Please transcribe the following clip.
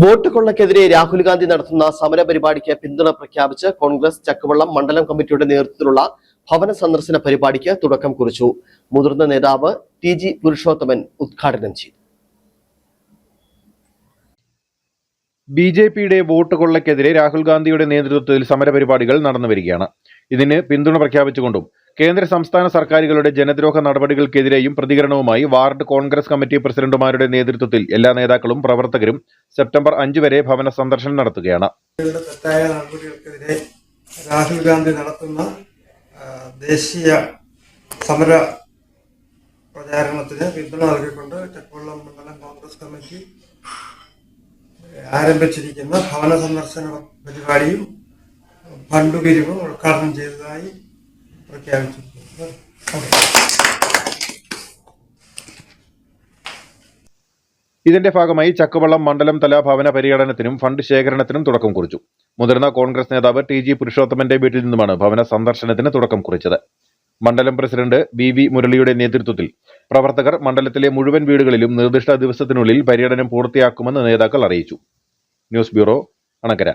Vote കൊള്ളക്കെതിരെ രാഹുൽ ഗാന്ധി നടത്തുന്ന സമര പരിപാടിക്ക് പിന്തുണ പ്രഖ്യാപിച്ച് കോൺഗ്രസ് ചക്കവള്ളം മണ്ഡലം കമ്മിറ്റിയുടെ നേതൃത്വത്തിലുള്ള ഭവന സന്ദർശന പരിപാടിക്ക് തുടക്കം കുറിച്ചു. മുതിർന്ന നേതാവ് ടി ജി പുരുഷോത്തമൻ ഉദ്ഘാടനം ചെയ്തു. ബി ജെ പിയുടെ വോട്ട് കൊള്ളക്കെതിരെ രാഹുൽ ഗാന്ധിയുടെ നേതൃത്വത്തിൽ സമരപരിപാടികൾ നടന്നു വരികയാണ് ഇതിന് പിന്തുണ പ്രഖ്യാപിച്ചുകൊണ്ടും കേന്ദ്ര സംസ്ഥാന സർക്കാരുകളുടെ ജനദ്രോഹ നടപടികൾക്കെതിരെയും പ്രതികരണവുമായി വാർഡ് കോൺഗ്രസ് കമ്മിറ്റി പ്രസിഡന്റുമാരുടെ നേതൃത്വത്തിൽ എല്ലാ നേതാക്കളും പ്രവർത്തകരും സെപ്റ്റംബർ അഞ്ച് വരെ ഭവന സന്ദർശനം നടത്തുകയാണ്. തെറ്റായ നടപടികൾക്കെതിരെ രാഹുൽ ഗാന്ധി നടത്തുന്ന ദേശീയ സമര പ്രചാരണത്തിന് പിന്തുണ നൽകിക്കൊണ്ട് ചെക്കോളം മണ്ഡലം കോൺഗ്രസ് കമ്മിറ്റി ആരംഭിച്ചിരിക്കുന്ന ഭവന സന്ദർശന പരിപാടിയും ഫണ്ട് പിരിവും ഉദ്ഘാടനം ചെയ്തതായി പ്രഖ്യാപിച്ചിരിക്കുന്നു ഇതിന്റെ ഭാഗമായി ചക്കവള്ളം മണ്ഡലം തല ഭവന പര്യടനത്തിനും ഫണ്ട് ശേഖരണത്തിനും തുടക്കം കുറിച്ചു. മുതിർന്ന കോൺഗ്രസ് നേതാവ് ടി ജി പുരുഷോത്തമന്റെ വീട്ടിൽ നിന്നുമാണ് ഭവന സന്ദർശനത്തിന് തുടക്കം കുറിച്ചത്. മണ്ഡലം പ്രസിഡന്റ് ബി വി മുരളിയുടെ നേതൃത്വത്തിൽ പ്രവർത്തകർ മണ്ഡലത്തിലെ മുഴുവൻ വീടുകളിലും നിർദ്ദിഷ്ട ദിവസത്തിനുള്ളിൽ പര്യടനം പൂർത്തിയാക്കുമെന്ന് നേതാക്കൾ അറിയിച്ചു. News bureau Anakkara.